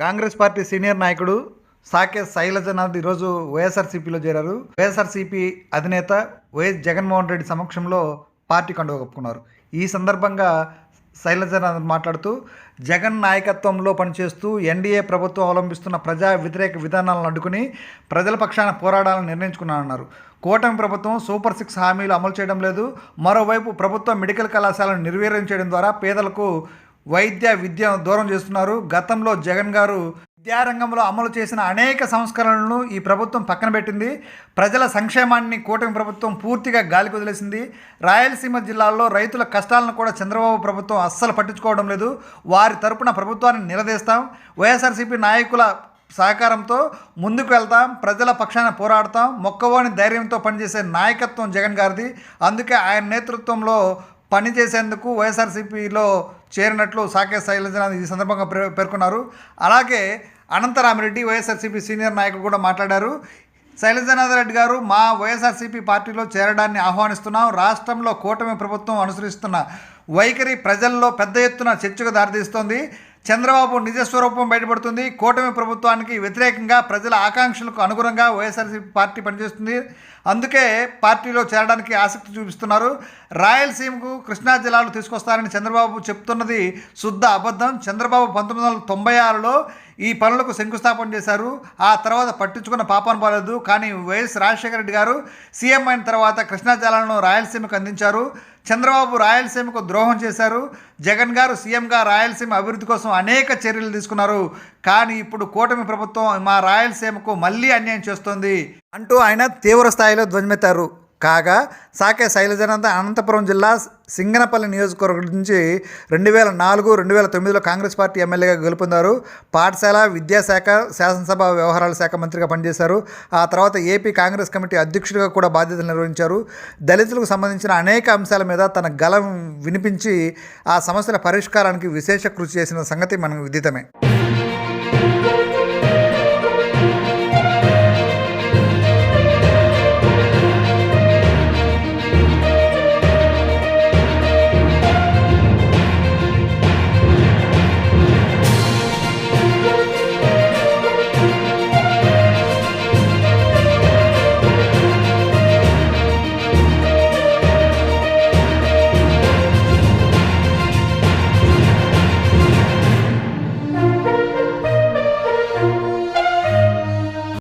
Congress party senior నాయకుడు సాకే శైలజనాథ్ ఈరోజు వైఎస్ఆర్సీపీలో చేరారు. వైఎస్ఆర్సీపీ అధినేత వైఎస్ జగన్మోహన్ రెడ్డి సమక్షంలో పార్టీ కండువ కప్పుకున్నారు. ఈ సందర్భంగా శైలజనాథ్ మాట్లాడుతూ జగన్ నాయకత్వంలో పనిచేస్తూ ఎన్డీఏ ప్రభుత్వం అవలంబిస్తున్న ప్రజా వ్యతిరేక విధానాలను అడ్డుకుని ప్రజల పక్షాన పోరాడాలని నిర్ణయించుకున్నానన్నారు. కూటమి ప్రభుత్వం సూపర్ సిక్స్ హామీలు అమలు చేయడం లేదు. మరోవైపు ప్రభుత్వం మెడికల్ కళాశాలను నిర్వీర్యం చేయడం ద్వారా పేదలకు వైద్య విద్యను దూరం చేస్తున్నారు. గతంలో జగన్ గారు విద్యారంగంలో అమలు చేసిన అనేక సంస్కరణలను ఈ ప్రభుత్వం పక్కన పెట్టింది. ప్రజల సంక్షేమాన్ని కూటమి ప్రభుత్వం పూర్తిగా గాలికి వదిలేసింది. రాయలసీమ జిల్లాల్లో రైతుల కష్టాలను కూడా చంద్రబాబు ప్రభుత్వం అస్సలు పట్టించుకోవడం లేదు. వారి తరపున ప్రభుత్వాన్ని నిలదీస్తాం. వైఎస్ఆర్సీపీ నాయకుల సహకారంతో ముందుకు వెళ్తాం. ప్రజల పక్షాన పోరాడతాం. మొక్కవోని ధైర్యంతో పనిచేసే నాయకత్వం జగన్ గారిది. అందుకే ఆయన నేతృత్వంలో పనిచేసేందుకు వైఎస్ఆర్సీపీలో చేరినట్లు సాకే శైలజనాథ్ ఈ సందర్భంగా పేర్కొన్నారు. అలాగే అనంతరామిరెడ్డి వైఎస్ఆర్సీపీ సీనియర్ నాయకులు కూడా మాట్లాడారు. శైలజనాథ్ రెడ్డి గారు మా వైఎస్ఆర్సీపీ పార్టీలో చేరడాన్ని ఆహ్వానిస్తున్నాం. రాష్ట్రంలో కూటమి ప్రభుత్వం అనుసరిస్తున్న వైఖరి ప్రజల్లో పెద్ద ఎత్తున చర్చకు దారితీస్తోంది. చంద్రబాబు నిజ స్వరూపం బయటపడుతుంది. కూటమి ప్రభుత్వానికి వ్యతిరేకంగా ప్రజల ఆకాంక్షలకు అనుగుణంగా వైఎస్ఆర్సీపీ పార్టీ పనిచేస్తుంది. అందుకే పార్టీలో చేరడానికి ఆసక్తి చూపిస్తున్నారు. రాయలసీమకు కృష్ణా జిల్లాలు తీసుకొస్తారని చంద్రబాబు చెప్తున్నది శుద్ధ అబద్ధం. చంద్రబాబు పంతొమ్మిది వందల తొంభై ఆరులో ఈ పనులకు శంకుస్థాపన చేశారు. ఆ తర్వాత పట్టించుకున్న పాపం పోలేదు కానీ వైఎస్ రాజశేఖర రెడ్డి గారు సీఎం అయిన తర్వాత కృష్ణా జలాలను రాయలసీమకు అందించారు. చంద్రబాబు రాయలసీమకు ద్రోహం చేశారు. జగన్ గారు సీఎంగా రాయలసీమ అభివృద్ధి కోసం అనేక చర్యలు తీసుకున్నారు. కానీ ఇప్పుడు కూటమి ప్రభుత్వం మా రాయలసీమకు మళ్ళీ అన్యాయం చేస్తోంది అంటూ ఆయన తీవ్ర స్థాయిలో ధ్వజమెత్తారు. కాగా సాకే శైలజనంద అనంతపురం జిల్లా సింగనపల్లి నియోజకవర్గం నుంచి రెండు వేల నాలుగు రెండు వేల తొమ్మిదిలో కాంగ్రెస్ పార్టీ ఎమ్మెల్యేగా గెలుపొందారు. పాఠశాల విద్యాశాఖ శాసనసభ వ్యవహారాల శాఖ మంత్రిగా పనిచేశారు. ఆ తర్వాత ఏపీ కాంగ్రెస్ కమిటీ అధ్యక్షుడిగా కూడా బాధ్యతలు నిర్వహించారు. దళితులకు సంబంధించిన అనేక అంశాల మీద తన గలం వినిపించి ఆ సమస్యల పరిష్కారానికి విశేష కృషి చేసిన సంగతి మనకు విదితమే.